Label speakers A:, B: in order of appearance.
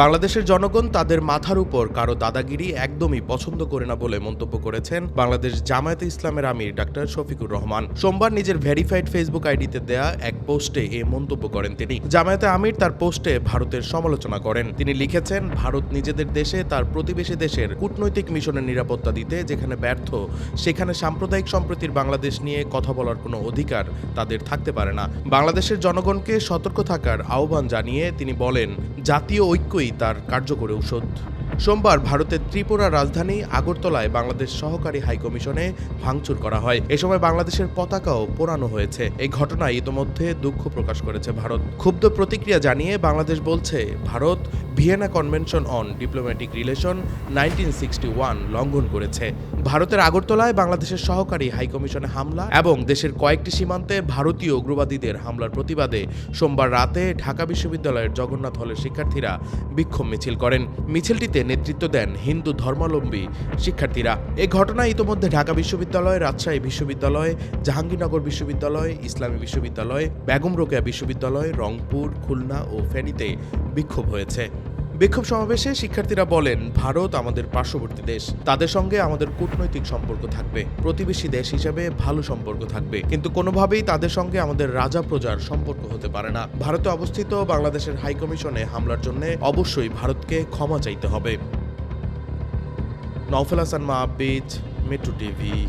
A: বাংলাদেশের জনগণ তাদের মাথার উপর কারও দাদাগিরি একদমই পছন্দ করে না বলে মন্তব্য করেছেন বাংলাদেশ জামায়াতে ইসলামের আমির ডাক্তার শফিকুর রহমান। সোমবার নিজের ভেরিফাইড ফেসবুক আইডিতে দেয়া এক পোস্টে এ মন্তব্য করেন তিনি। জামায়াতে আমির তার পোস্টে ভারতের সমালোচনা করেন। তিনি লিখেছেন, ভারত নিজেদের দেশে তার প্রতিবেশী দেশের কূটনৈতিক মিশনের নিরাপত্তা দিতে যেখানে ব্যর্থ, সেখানে সাম্প্রদায়িক সম্প্রীতির বাংলাদেশ নিয়ে কথা বলার কোনো অধিকার তাদের থাকতে পারে না। বাংলাদেশের জনগণকে সতর্ক থাকার আহ্বান জানিয়ে তিনি বলেন, জাতীয় ঐক্যই তার কার্যকর ঔষধ। সোমবার ভারতের ত্রিপুরা রাজধানী আগরতলায় বাংলাদেশ সহকারী হাইকমিশনে ভাঙচুর করা হয়। এ সময় বাংলাদেশের পতাকাও পোড়ানো হয়েছে। এই ঘটনায় ইতোমধ্যে দুঃখ প্রকাশ করেছে ভারত। ক্ষুব্ধ প্রতিক্রিয়া জানিয়ে বাংলাদেশ বলছে, Bharat Vienna convention on diplomatic relation nineteen sixty one লঙ্ঘন করেছে। ভারতের আগরতলায় বাংলাদেশের সহকারী হাইকমিশনে হামলা এবং দেশের কয়েকটি সীমান্তে ভারতীয় উগ্রবাদীদের হামলার প্রতিবাদে সোমবার রাতে ঢাকা বিশ্ববিদ্যালয়ের জগন্নাথ হলের শিক্ষার্থীরা বিক্ষোভ মিছিল করেন। মিছিলটিতে নেতৃত্ব দেন হিন্দু ধর্মাবলম্বী শিক্ষার্থীরা। এ ঘটনায় ইতোমধ্যে ঢাকা বিশ্ববিদ্যালয়, রাজশাহী বিশ্ববিদ্যালয়, জাহাঙ্গীরনগর বিশ্ববিদ্যালয়, ইসলামী বিশ্ববিদ্যালয়, বেগম রোকেয়া বিশ্ববিদ্যালয়, রংপুর, খুলনা ও ফেনীতে বিক্ষোভ হয়েছে। বিক্ষোভ সমাবেশে শিক্ষার্থীরা বলেন, ভারত আমাদের পার্শ্ববর্তী দেশ। তাদের সঙ্গে আমাদের কূটনৈতিক সম্পর্ক থাকবে। প্রতিবেশী দেশ হিসেবে ভালো সম্পর্ক থাকবে। কিন্তু কোনোভাবেই তাদের সঙ্গে আমাদের রাজা প্রজার সম্পর্ক হতে পারে না। ভারতে অবস্থিত বাংলাদেশের হাইকমিশনে হামলার জন্য অবশ্যই ভারতকে ক্ষমা চাইতে হবে। Naufel Hasan Mahbiz metro TV.